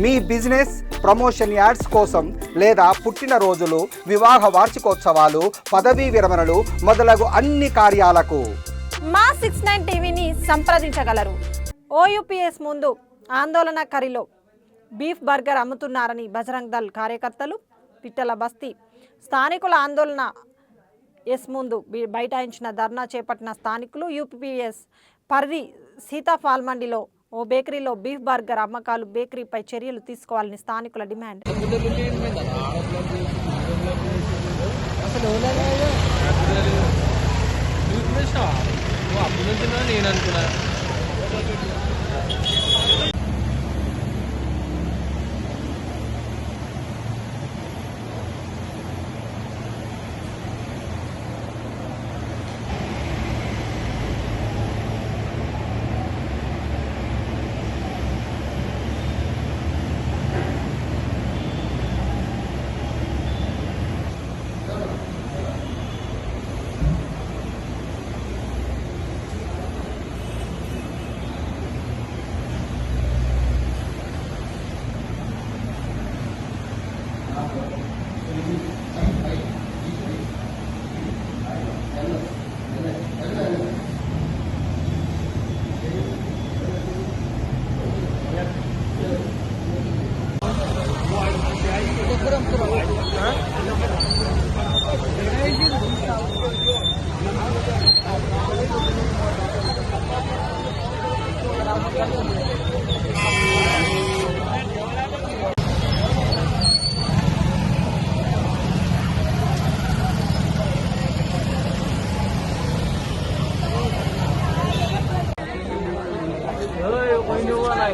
మీ business promotion ads కోసం లేదా పుట్టినరోజులు వివాహ వార్షికోత్సవాలు పదవీ విరమణలు మొదలగు అన్ని కార్యాలకు. మా సిక్స్ నైన్ టీవీని సంప్రదించగలరు. ఓయూపీఎస్ ముందు ఆందోళనకారిలో బీఫ్ బర్గర్ అమ్ముతున్నారని బజరంగ్ దళ్ కార్యకర్తలు పిట్టల బస్తీ స్థానికుల ఆందోళన ఎస్ ముందు బైఠాయించిన ధర్నా చేపట్టిన స్థానికులు యూపీఎస్ పర్రి సీతాఫాల్మండిలో ఓ బేకరీలో బీఫ్ బర్గర్ అమ్మకాలు బేకరీపై చర్యలు తీసుకోవాలని స్థానికుల డిమాండ్. నేను అనుకున్నా